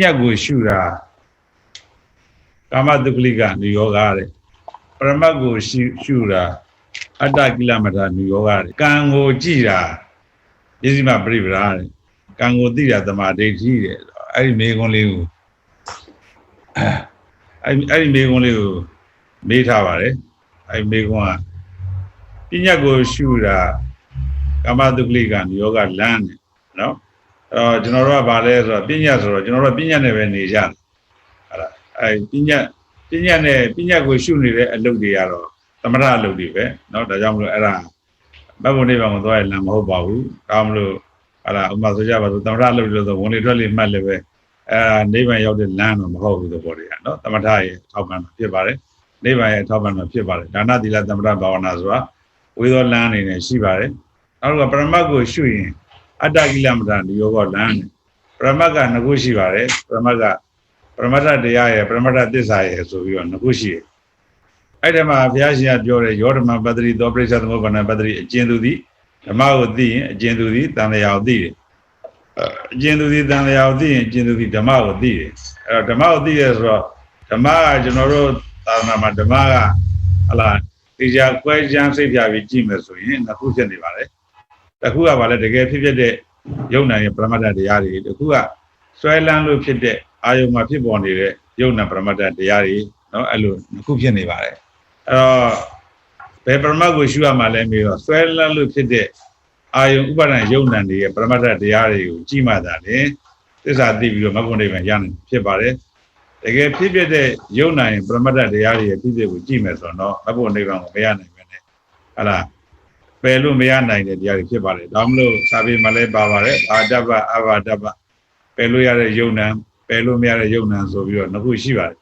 ညတ်ကိုရှုတာကာမတုကလိကနိယောဂတဲ့ပရမတ်ကိုရှုရှုတာအတ္တကိလမထာနိယောဂတဲ့ကံကိုကြည်တာပစ္စည်းမပရိပရာတဲ့ကံကိုသိတာသမာဓိဋ္ဌိတဲ့အဲ့ဒီမေခွန်းလေးကိုအဲ့အဲ့ဒီမေခွန်းလေးကိုမေးထားပါတယ်အဲ့ဒီမေခွန်းကပညတ်ကိုရှုတာကာမတုကလိကနိယောဂလမ်းတယ်နော်အဲ့ တော့ကျွန်တော်တို့ကဗာလဲဆိုတော့ပညာဆိုတော့ကျွန်တော်တို့ကပညာနဲ့ပဲနေကြတယ်ဟုတ်လားအဲပညာပညာနဲ့ပညာကိုရှုနေတဲ့အလုပ်တွေကတော့သမထအလုပ်တွေပဲเนาะဒါကြောင့်မလို့အဲ့ဒါဘတ်ဘုံနေပါမသွားရလမ်းမဟုတ်ပါဘူးဒါမှမလို့အဲ့ဒါဥပမာဆိုကြပါစို့သမထအလုပ်တွေဆိုဝင်လေထွက်လေမှတ်လည်းပဲအဲနိဗ္ဗာန်ရောက်တဲ့လမ်းတော့မဟုတ်ဘူးသဘောတွေကเนาะသမထရဲ့ထောက်ပံ့တာဖြစ်ပါတယ်နိဗ္ဗာန်ရဲ့ထောက်ပံ့တာဖြစ်ပါတယ်ဒါနသီလသမထဘာဝနာဆိုတာဝေသောလမ်းအနေနဲ့ရှိပါတယ်နောက်ကပရမတ်ကိုရှုရင် အတ္တကိလမထာနိယောဂလမ်းနဲ့ပရမတ်ကငခုရှိပါတယ်ပရမတ်ကပရမတ္ထတရားရဲ့ပရမတ္ထသစ္စာရဲ့ဆိုပြီးတော့ငခုရှိတယ်အဲ့ဒီမှာဘုရားရှင်ကပြောတယ်ယောဓမ္မပတ္တိသောပရိစ္ဆေသမုပ္ပန္နပတ္တိအကျဉ်သူသည်ဓမ္မကိုသိရင်အကျဉ်သူသည်တန်လျာကိုသိတယ်အကျဉ်သူသည်တန်လျာကိုသိရင်အကျဉ်သူသည်ဓမ္မကိုသိတယ်အဲ့တော့ဓမ္မကိုသိရဆိုတော့ဓမ္မကကျွန်တော်တို့သာသနာမှာဓမ္မကဟလာဒီကြကွဲချမ်းစိတ်ပြပြီးကြည့်မယ်ဆိုရင်ငခုဖြစ်နေပါတယ် တခုကဘာလဲတကယ်ဖြစ်ဖြစ်တဲ့ယုံနာရဲ့ပရမတ္တတရားတွေတခုကစွဲလန်းလို့ဖြစ်တဲ့အာယုံမှာဖြစ်ပေါ်နေတဲ့ယုံနာပရမတ္တတရားတွေနော်အဲ့လိုခုဖြစ်နေပါတယ်အဲ့တော့ဘယ်ပရမတ်ကိုရှုရမှာလဲမေးတော့စွဲလန်းလို့ဖြစ်တဲ့အာယုံဥပါဒဏ်ယုံနာတွေရဲ့ပရမတ္တတရားတွေကိုကြည့်မှသာလေသစ္စာသိပြီးတော့မဂ္ဂုဏိဗ္ဗံရနိုင်ဖြစ်ပါတယ်တကယ်ဖြစ်ဖြစ်တဲ့ယုံနာရင်ပရမတ္တတရားတွေရဲ့ဖြစ်ဖြစ်ကိုကြည့်မယ်ဆိုတော့မဂ္ဂုဏိဗ္ဗံကိုမရနိုင်ပဲနဲ့ဟလား ယ်လို့မရနိုင်တဲ့တရားတွေဖြစ်ပါတယ်ဒါမှမလို့စာပေမှာလည်းပါပါတယ်အာတပ္ပအဘာတပ္ပပယ်လို့ရတဲ့ယုံနာပယ်လို့မရတဲ့ယုံနာဆိုပြီးတော့နှစ်ခုရှိပါတယ်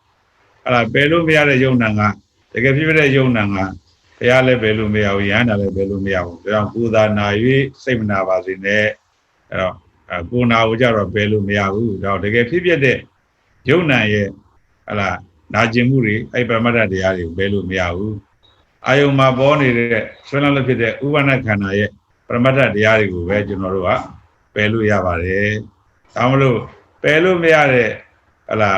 အဲ့ဒါပယ်လို့မရတဲ့ယုံနာကတကယ်ဖြစ်ဖြစ်တဲ့ယုံနာကဘုရားလည်းပယ်လို့မရဘူးယဟန္တာလည်းပယ်လို့မရဘူးဒါကြောင့်ကိုယ်သာနာ၍စိတ်မနာပါစေနဲ့အဲ့တော့ကိုယ်နာကိုကြတော့ပယ်လို့မရဘူးဒါတော့တကယ်ဖြစ်ဖြစ်တဲ့ယုံနာရဲ့ဟလာနာကျင်မှုတွေအဲ့ပရမတ္ထတရားတွေကိုပယ်လို့မရဘူး အာယုံမှာပေါ်နေတဲ့ဆွေးနွေးလို့ဖြစ်တဲ့ဥပ္ပန္နခန္ဓာရဲ့ပရမတ္ထတရားတွေကိုပဲကျွန်တော်တို့ကပယ်လို့ရပါတယ်ဒါမှမလို့ပယ်လို့မရတဲ့ဟလာ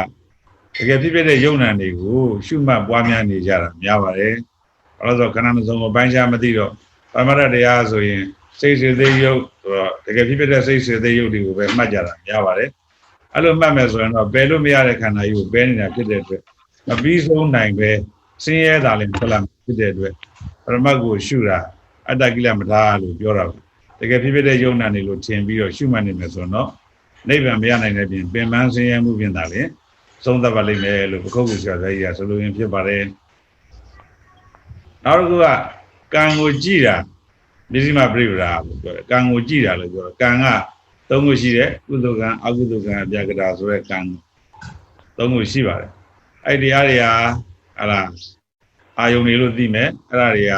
တကယ်ဖြစ်ဖြစ်တဲ့ယုံနာတွေကိုရှုမှတ်ပွားများနေကြတာများပါတယ်။ဘာလို့ဆိုခဏမစုံကိုပိုင်းခြားမသိတော့ပမရတရားဆိုရင်စိတ်စေသေးယုတ်ဆိုတော့တကယ်ဖြစ်ဖြစ်တဲ့စိတ်စေသေးယုတ်တွေကိုပဲမှတ်ကြတာများပါတယ်။အဲ့လိုမှတ်မယ်ဆိုရင်တော့ပယ်လို့မရတဲ့ခန္ဓာကြီးကိုပယ်နေတာဖြစ်တဲ့အတွက်မပြီးဆုံးနိုင်ပဲဆင်းရဲတာလည်းဖြစ်လာ ဖြစ်တဲ့အတွက်ပရမတ်ကိုရှုတာအတ္တကိလမထာလို့ပြောတာ။တကယ်ဖြစ်ဖြစ်တဲ့ယုံနာတွေလို့ထင်ပြီးတော့ရှုမှတ်နေမယ်ဆိုတော့နိဗ္ဗာန်မရနိုင်တဲ့ပြင်ပင်ပန်းဆင်းရဲမှုပြင်တာလေသုံးသပ်ပါလိမ့်မယ်လို့ပခုတ်ကူဆရာကြီးကဆိုလိုရင်ဖြစ်ပါတယ်နောက်တစ်ခုကကံကိုကြည်တာပစ္စည်းမပြိပရာလို့ပြောတယ်ကံကိုကြည်တာလို့ပြောတယ်ကံကသုံးခုရှိတယ်ကုသိုလ်ကံအကုသိုလ်ကံအပြကတာဆိုတဲ့ကံသုံးခုရှိပါတယ်အဲ့ဒီတရားတွေဟာဟလာ အာယုန်တွေလို့သိမယ်အဲ့ဒါတွေက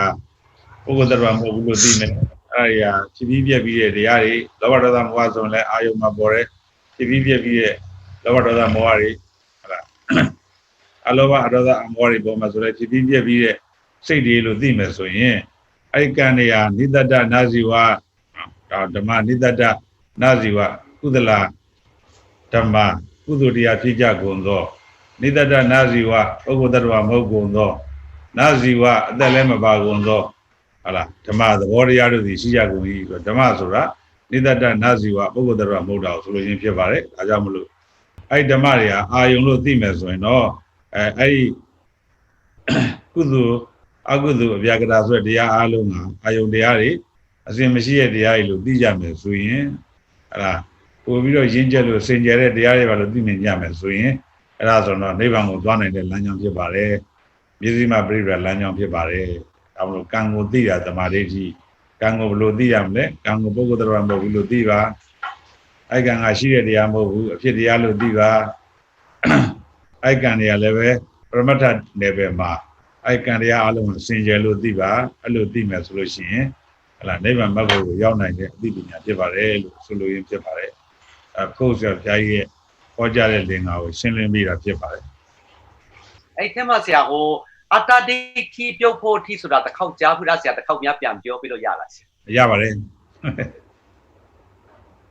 ပုဂ္ဂိုလ်တရားမဟုတ်ဘူးလို့သိမယ်အဲ့ဒါတွေကဖြည်းဖြည်းပြက်ပြီးတဲ့တရားတွေလောဘဒေါသမောဟဆိုရင်လည်းအာယုံမှာပေါ်တယ်ဖြည်းဖြည်းပြက်ပြီးတဲ့လောဘဒေါသမောဟတွေဟုတ်လားအလောဘအဒေါသအမောဟတွေပေါ်မှာဆိုလည်းဖြည်းဖြည်းပြက်ပြီးတဲ့စိတ်တွေလို့သိမယ်ဆိုရင်အဲ့ကံတွေဟာနိတတ္တနာဇီဝဒါဓမ္မနိတတ္တနာဇီဝကုသလဓမ္မကုသိုလ်တရားဖြစ်ကြကုန်သောနိတတ္တနာဇီဝပုဂ္ဂိုလ်တ attva မဟုတ်ကုန်သော နာဇီဝအသက်လည်းမပါကုန်သောဟုတ်လားဓမ္မသဘောတရားတို့စီရှိကြကုန်၏ဆိုဓမ္မဆိုတာနိတတ္တနာဇီဝပုဂ္ဂိုလ်တရားမဟုတ်တာကိုဆိုလို့ချင်းဖြစ်ပါတယ်ဒါကြောင့်မလို့အဲ့ဓမ္မတွေကအာယုံလို့သိမယ်ဆိုရင်တော့အဲအဲ့ဒီကုသိုလ်အကုသိုလ်အပြာကတာဆိုတဲ့တရားအားလုံးကအာယုံတရားတွေအစဉ်မရှိတဲ့တရားတွေလို့သိကြမယ်ဆိုရင်အဲ့ဒါပို့ပြီးတော့ရင်းကျက်လို့စင်ကြယ်တဲ့တရားတွေပါလို့သိမြင်ကြမယ်ဆိုရင်အဲ့ဒါဆိုတော့နိဗ္ဗာန်ကိုသွားနိုင်တဲ့လမ်းကြောင်းဖြစ်ပါတယ် မြစ္စည်းမပြိပရလမ်းကြောင်းဖြစ်ပါတယ်ဒါမလို့ကံကိုသိတာသမာဓိရှိကံကိုဘယ်လိုသိရမလဲကံကိုပုဂ္ဂိုလ်တရားမဟုတ်ဘူးလို့သိပါအဲ့ကံကရှိတဲ့တရားမဟုတ်ဘူးအဖြစ်တရားလို့သိပါအဲ့ကံတွေကလည်းပဲပရမတ္ထ level မှာအဲ့ကံတရားအလုံးကိုစင်ကြယ်လို့သိပါအဲ့လိုသိမယ်ဆိုလို့ရှိရင်ဟလာနိဗ္ဗာန်မဂ္ဂကိုရောက်နိုင်တဲ့အသိပညာဖြစ်ပါတယ်လို့ဆိုလိုရင်းဖြစ်ပါတယ်အခုဆရာဘုရားကြီးရဲ့ဟောကြားတဲ့လင်္ကာကိုရှင်းလင်းပြီးတာဖြစ်ပါတယ်အဲ့ထဲမှာဆရာဟို အတ္တဒိဋ္ဌိပြုတ်ဖို့အထိဆိုတာတစ်ခေါက်ကြားခုလားဆရာတစ်ခေါက်များပြန်ပြောပြီးလို့ရလားဆရာရပါတယ်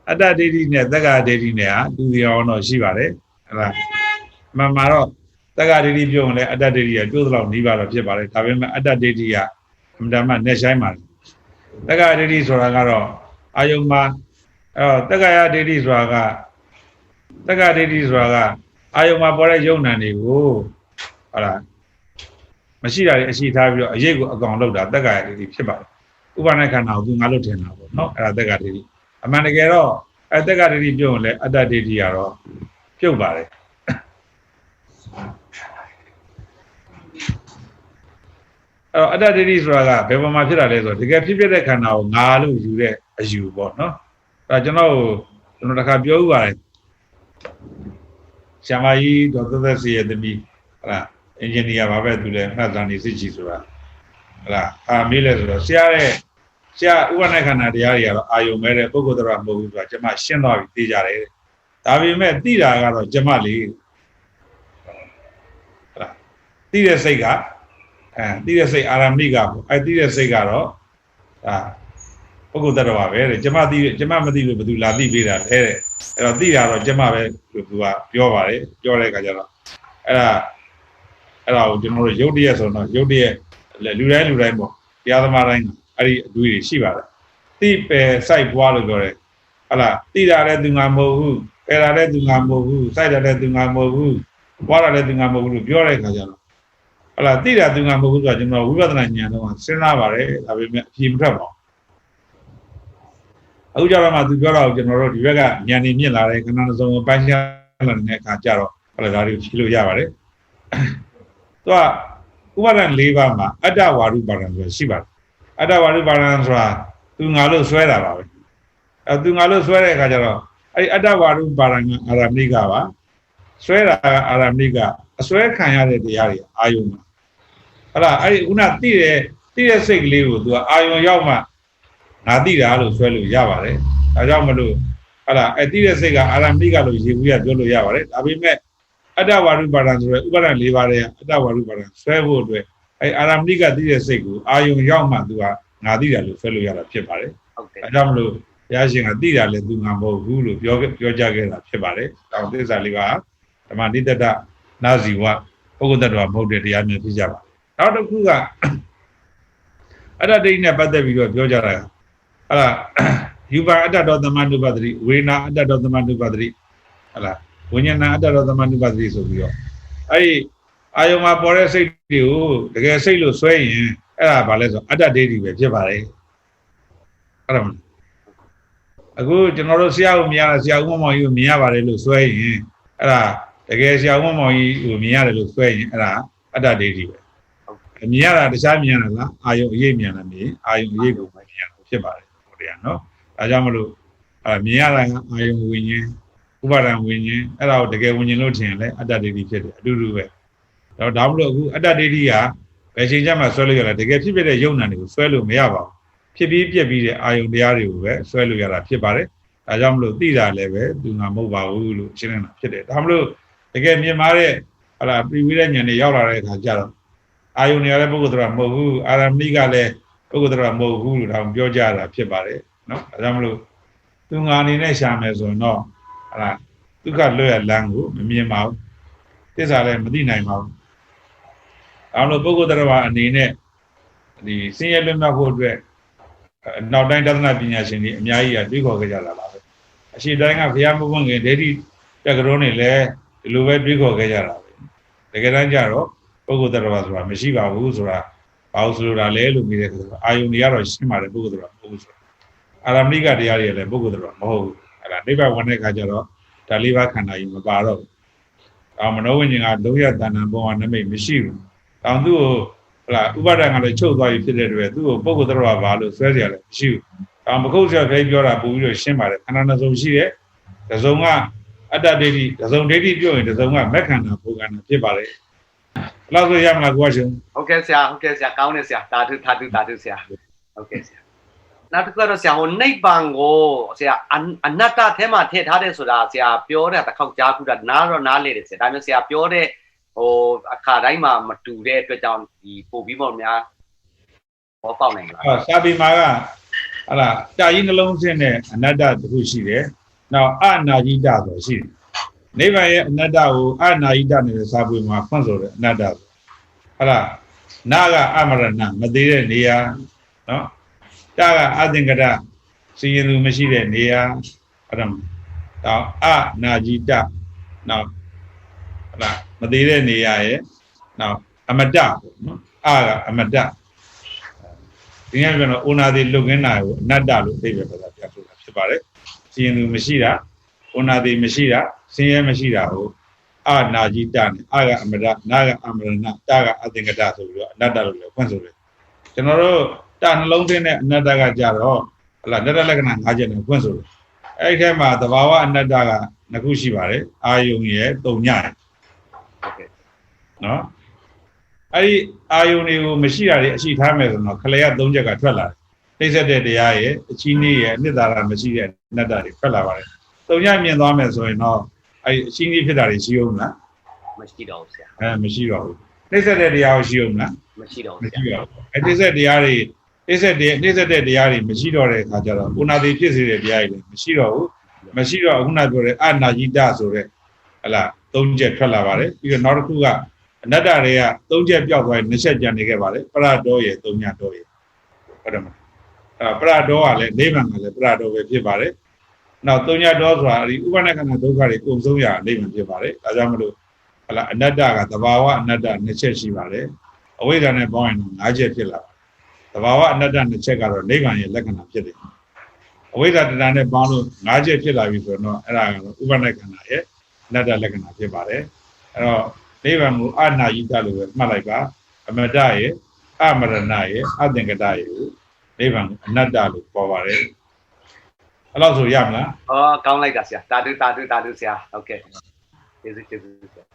အတ္တဒိဋ္ဌိနဲ့သက္ကာဒိဋ္ဌိနဲ့ဟာတူစီအောင်တော့ရှိပါတယ်ဟလားမန်မာတော့တက္ကဒိဋ္ဌိပြုံးလဲအတ္တဒိဋ္ဌိကကျိုးသလောက်နီးပါတော့ဖြစ်ပါလေဒါပေမဲ့အတ္တဒိဋ္ဌိကအမှန်တမ်းနဲ့ဆိုင်ပါလေတက္ကဒိဋ္ဌိဆိုတာကတော့အာယုံမှာအဲ့တော့တက္ကရာဒိဋ္ဌိဆိုတာကတက္ကဒိဋ္ဌိဆိုတာကအာယုံမှာပေါ်တဲ့ယုံနံတွေကိုဟုတ်လား မရှိတာတွေအရှိထားပြီးတော့အရေးကိုအကောင်လောက်တာတက္ကရာဒိဋ္ဌိဖြစ်ပါတယ်ဥပါဒနာခန္ဓာကိုသူငါလို့ထင်တာပေါ့နော်အဲ့ဒါတက္ကဒိဋ္ဌိအမှန်တကယ်တော့အဲ့တက္ကဒိဋ္ဌိပြုံးလဲအတ္တဒိဋ္ဌိကတော့ပြုတ်ပါတယ်အဲ့တော့အတ္တဒိဋ္ဌိဆိုတာကဘယ်ပေါ်မှာဖြစ်တာလဲဆိုတော့တကယ်ဖြစ်ဖြစ်တဲ့ခန္ဓာကိုငါလို့ယူတဲ့အယူပေါ့နော်အဲ့ဒါကျွန်တော်ကျွန်တော်တစ်ခါပြောဥပါတယ်ဆရာမကြီးဒေါက်တာသက်စီရဲ့သမီးဟလာ အင်ဂျင်နီယာပါပဲသူလည်းမှတ်သားနေစစ်ချီဆိုတာဟလာအာမေးလဲဆိုတော့ဆရာရဲ့ဆရာဥပနခန္ဓာတရားတွေကတော့အာယုံမဲတဲ့ပုဂ္ဂိုလ်တော်မဟုတ်ဘူးဆိုတာကျွန်မရှင်းသွားပြီသိကြတယ်ဒါပေမဲ့သိတာကတော့ကျွန်မလေးဟလာသိတဲ့စိတ်ကအဲသိတဲ့စိတ်အာရမိကပေါ့အဲသိတဲ့စိတ်ကတော့ဒါပုဂ္ဂိုလ်တ attva ပဲတဲ့ကျမသိကျမမသိလို့ဘယ်သူလာသိပေးတာလဲတဲ့အဲ့တော့သိတာတော့ကျမပဲလို့သူကပြောပါတယ်ပြောတဲ့အခါကျတော့အဲ့ဒါ အဲ့ဒါကိုကျွန်တော်တို့ရုပ်တရက်ဆိုတော့ရုပ်တရက်လူတိုင်းလူတိုင်းပေါ့တရားသမားတိုင်းအဲ့ဒီအတွေ့တွေရှိပါတယ်သိပယ်စိုက်ပွားလို့ပြောတယ်ဟလာသိတာလည်းသူငါမဟုတ်ဘူးပယ်တာလည်းသူငါမဟုတ်ဘူးစိုက်တာလည်းသူငါမဟုတ်ဘူးပွားတာလည်းသူငါမဟုတ်ဘူးလို့ပြောတဲ့အခါကျတော့ဟလာသိတာသူငါမဟုတ်ဘူးဆိုတော့ကျွန်တော်ဝိပဿနာဉာဏ်တော့စဉ်းစားပါတယ်ဒါပေမဲ့အဖြေမထွက်ပါဘူးအခုကြတော့မှသူပြောတော့ကျွန်တော်တို့ဒီဘက်ကဉာဏ်နေမြင့်လာတဲ့ခဏတစ်စုံပိုင်းခြားလာတဲ့အခါကျတော့ဟလာဒါတွေဖြေလို့ရပါတယ် သူကဥပါဒံ၄ပါးမှာအတ္တဝါရုပါဒံဆိုတာရှိပါတယ်အတ္တဝါရုပါဒံဆိုတာသူငါလို့ဆွဲတာပါပဲအဲသူငါလို့ဆွဲတဲ့အခါကျတော့အဲ့ဒီအတ္တဝါရုပါဒံကအာရမိကပါဆွဲတာကအာရမိကအဆွဲခံရတဲ့တရားတွေအာယုံမှာဟလာအဲ့ဒီခုနတိတဲ့တိတဲ့စိတ်ကလေးကိုသူကအာယုံရောက်မှငါတိတာလို့ဆွဲလို့ရပါတယ်ဒါကြောင့်မလို့ဟလာအဲ့တိတဲ့စိတ်ကအာရမိကလို့ရေဘူးရပြောလို့ရပါတယ်ဒါပေမဲ့ အတ္တဝါရုပါဒံဆိုရယ်ဥပါဒံ၄ပါးရဲ့အတ္တဝါရုပါဒံဆွဲဖို့အတွက်အဲ့အာရမိကတိတဲ့စိတ်ကိုအာယုံရောက်မှသူကငါတိတာလို့ဆွဲလို့ရတာဖြစ်ပါတယ်ဟုတ်တယ်အဲကြောင့်မလို့ဘုရားရှင်ကတိတာလည်းသူငါမဟုတ်ဘူးလို့ပြောခဲ့ပြောကြခဲ့တာဖြစ်ပါတယ်။တောင်သစ္စာလေးပါဓမ္မနိတ္တတနာဇီဝပုဂ္ဂိုလ်တ attva မဟုတ်တဲ့တရားမျိုးဖြစ်ကြပါနောက်တစ်ခုကအတ္တဒိဋ္ဌိနဲ့ပတ်သက်ပြီးတော့ပြောကြတာကအဲ့ဒါယူပါအတ္တတော်သမနုပတ္တိဝေနာအတ္တတော်သမနုပတ္တိဟလား ဝိညာဏအတ္တတော်သမနုပတ္တိဆိုပြီးတော့အဲ့ဒီအာယုံမှာပေါ်တဲ့စိတ်တွေကိုတကယ်စိတ်လို့ဆွဲရင်အဲ့ဒါဘာလဲဆိုအတ္တဒိဋ္ဌိပဲဖြစ်ပါတယ်အဲ့ဒါမလားအခုကျွန်တော်တို့ဆရာကိုမြင်ရတာဆရာဦးမောင်မောင်ကြီးကိုမြင်ရပါတယ်လို့ဆွဲရင်အဲ့ဒါတကယ်ဆရာဦးမောင်မောင်ကြီးကိုမြင်ရတယ်လို့ဆွဲရင်အဲ့ဒါအတ္တဒိဋ္ဌိပဲမြင်ရတာတခြားမြင်ရတာလားအာယုံအရေးမြင်တာမြင်အာယုံအရေးကိုမြင်ရတာဖြစ်ပါတယ်ဟိုတရားနော်ဒါကြောင့်မလို့အဲ့မြင်ရတာကအာယုံဝิญဉ် ဥပါဒံဝิญဉ်အဲ့ဒါကိုတကယ်ဝิญဉ်လို့ထင်ရင်လည်းအတ္တဒိဋ္ဌိဖြစ်တယ်အတူတူပဲတော့ဒါမလို့အခုအတ္တဒိဋ္ဌိကဘယ်ချိန်ကျမှဆွဲလို့ရလဲတကယ်ဖြစ်ဖြစ်တဲ့ယုံနာတွေကိုဆွဲလို့မရပါဘူးဖြစ်ပြီးပြက်ပြီးတဲ့အာယုံတရားတွေကိုပဲဆွဲလို့ရတာဖြစ်ပါတယ်။ဒါကြောင့်မလို့သိတာလည်းပဲသူငါမဟုတ်ပါဘူးလို့ရှင်းနေတာဖြစ်တယ်။ဒါမလို့တကယ်မြင်မာတဲ့ဟလာပြီးပြီးတဲ့ဉာဏ်တွေရောက်လာတဲ့အခါကျတော့အာယုံတွေလည်းပုဂ္ဂိုလ်တော်မဟုတ်ဘူးအာရမိကလည်းပုဂ္ဂိုလ်တော်မဟုတ်ဘူးလို့ဒါပြောကြတာဖြစ်ပါတယ်နော်။ဒါကြောင့်မလို့သူငါအနေနဲ့ရှာမယ်ဆိုရင်တော့ ဟလာဒုက္ခလွတ်ရလမ်းကိုမမြင်ပါဘူး။သစ္စာလည်းမသိနိုင်ပါဘူး။ဒါလို့ပုဂ္ဂိုလ်တော်အနေနဲ့ဒီဆင်းရဲလွတ်မြောက်ဖို့အတွက်နောက်တိုင်းတသနာပညာရှင်တွေအများကြီးကတွေးခေါ်ခဲ့ကြတာပါပဲအရှိတိုင်းကဘုရားမပွင့်ခင်ဒိဋ္ဌိတက္ကရောနေလည်းဒီလိုပဲတွေးခေါ်ခဲ့ကြတာပဲတကယ်တမ်းကျတော့ပုဂ္ဂိုလ်တ attva ဆိုတာမရှိပါဘူးဆိုတာဘာလို့ဆိုလိုတာလဲလို့မြင်တဲ့အခါကျတော့အာယုန်တွေကတော့ရှင်းပါတယ်ပုဂ္ဂိုလ် attva မဟုတ်ဘူးဆိုတာအာရမိကတရားတွေလည်းပုဂ္ဂိုလ် attva မဟုတ်ဘူး အဲ့ဒါနိဗ္ဗာန်ဝင်တဲ့အခါကျတော့ဒါလေးပါးခန္ဓာကြီးမပါတော့ဘူးအာမနောဝိညာဉ်ကလုံးရတဏ္ဍဘောကနမိတ်မရှိဘူးတောင်သူ့ကိုဟလာဥပါဒံကလည်းချုပ်သွားပြီဖြစ်တဲ့အတွက်သူ့ကိုပုဂ္ဂိုလ်သတ္တဝါဘာလို့ဆွဲကြရလဲမရှိဘူးဒါမကုတ်ဆရာခိုင်းပြောတာပို့ပြီးတော့ရှင်းပါတယ်ခန္ဓာနှစုံရှိတယ်ဒဇုံကအတ္တဒိဋ္ဌိဒဇုံဒိဋ္ဌိပြောရင်ဒဇုံကမက္ခန္ဓာပုဂ္ဂန္ဓာဖြစ်ပါလေလောက်ဆိုရမလားကိုကရှင်ဟုတ်ကဲ့ဆရာဟုတ်ကဲ့ဆရာကောင်းတယ်ဆရာသာဓုသာဓုသာဓုဆရာဟုတ်ကဲ့ဆရာ နောက်တစ်ခုကတော့ဆရာဟိုနိဗ္ဗာန်ကိုဆရာအအနတ္တထဲမှာထည့်ထားတယ်ဆိုတာဆရာပြောတဲ့တစ်ခေါက်ကြားခုတာနားတော့နားလေတယ်ဆရာဒါမျိုးဆရာပြောတဲ့ဟိုအခါတိုင်းမှာမတူတဲ့အတွက်ကြောင့်ဒီပို့ပြီးပေါ့များဘောပေါက်နိုင်လား။ဟောစာပေမှာကဟလာတာကြီးနှလုံးစင်းနဲ့အနတ္တတစ်ခုရှိတယ်။နောက်အနာကြီးတဆိုရှိတယ်နိဗ္ဗာန်ရဲ့အနတ္တကိုအနာယိတနဲ့စာပွေမှာဖွင့်ဆိုတယ်အနတ္တဆိုဟုတ်လားနာကအမရဏမသေးတဲ့နေရာနော် တာကအသင်္ကတစီရင်သူမရှိတဲ့နေရာအဲ့ဒါတော့အနာကြိတနောက်ဟုတ်လားမသေးတဲ့နေရာရဲ့နောက်အမတ္တပေါ့နော်အကအမတ္တဒီနေ့ပြန်တော့ဩနာတိလွတ်ကင်းတာကိုအနတ္တလို့အဓိပ္ပာယ်ပြောတာပြဆိုတာဖြစ်ပါတယ်စီရင်သူမရှိတာဩနာတိမရှိတာဆင်းရဲမရှိတာကိုအနာကြိတနဲ့အကအမတ္တနာကအမရဏတာကအသင်္ကတဆိုပြီးတော့အနတ္တလို့လည်းဖွင့်ဆိုတယ်ကျွန်တော်တို့ တာနှလုံးသွင်းတဲ့အနတ္တကကြတော့ဟလာနတ္တလက္ခဏာ၅ချက်နဲ့ဖွင့်ဆိုတယ်အဲ့ဒီထဲမှာသဘာဝအနတ္တကနှစ်ခုရှိပါတယ်အာယုံရဲ့တုံညရဲ့ဟုတ်ကဲ့နော်အဲ့ဒီအာယုံတွေကိုမရှိတာတွေအရှိထားမယ်ဆိုတော့ခလေရ၃ချက်ကထွက်လာတယ်နှိစ္စတဲ့တရားရဲ့အချီးနှီးရဲ့အနှစ်သာရမရှိတဲ့အနတ္တတွေထွက်လာပါတယ်တုံညမြင်သွားမယ်ဆိုရင်တော့အဲ့ဒီအချီးနှီးဖြစ်တာတွေရှိအောင်လားမရှိတော့ဘူးဆရာအဲမရှိတော့ဘူးနှိစ္စတဲ့တရားကိုရှိအောင်လားမရှိတော့ဘူးဆရာအဲဒီစက်တရားတွေ နှိမ့်ဆက်တဲ့နှိမ့်ဆက်တဲ့တရားတွေမရှိတော့တဲ့အခါကျတော့ဥနာတိဖြစ်စေတဲ့တရားတွေလည်းမရှိတော့ဘူး။မရှိတော့အခုနပြောတဲ့အနာယိတဆိုတဲ့ဟလာသုံးချက်ထွက်လာပါတယ်။ပြီးတော့နောက်တစ်ခုကအနတ္တတွေကသုံးချက်ပြောက်သွားရင်နှစ်ချက်ကျန်နေခဲ့ပါတယ်ပရတော်ရဲ့သုံးညတော်ရဲ့ဟုတ်တယ်မလားအဲပရတော်ကလည်းနိဗ္ဗာန်ကလည်းပရတော်ပဲဖြစ်ပါတယ်နောက်သုံးညတော်ဆိုတာဒီဥပနခဏဒုက္ခတွေကုန်ဆုံးရနိဗ္ဗာန်ဖြစ်ပါတယ်ဒါကြောင့်မလို့ဟလာအနတ္တကသဘာဝအနတ္တနှစ်ချက်ရှိပါတယ်အဝိဇ္ဇာနဲ့ပေါင်းရင်တော့၅ချက်ဖြစ်လာပါတယ်သ ဘာဝအနတ္တနှစ်ချက်ကတော့နိဗ္ဗာန်ရဲ့လက္ခဏာဖြစ်တယ်အဝိဇ္ဇာတရားနဲ့ပေါင်းလို့၅ချက်ဖြစ်လာပြီဆိုတော့အဲ့ဒါကတော့ဥပနိခန္ဓာရဲ့အနတ္တလက္ခဏာဖြစ်ပါတယ်အဲ့တော့နိဗ္ဗာန်ကိုအနာယိတလို့ပဲမှတ်လိုက်ပါအမတ္တရဲ့အမရဏရဲ့အသင်္ကတရဲ့နိဗ္ဗာန်အနတ္တလို့ပေါ်ပါတယ်အဲ့လောက်ဆိုရမလားအော်ကောင်းလိုက်တာဆရာတာတုတာတုတာတုဆရာဟုတ်ကဲ့ကျေးဇူးကျေးဇူးဆရာ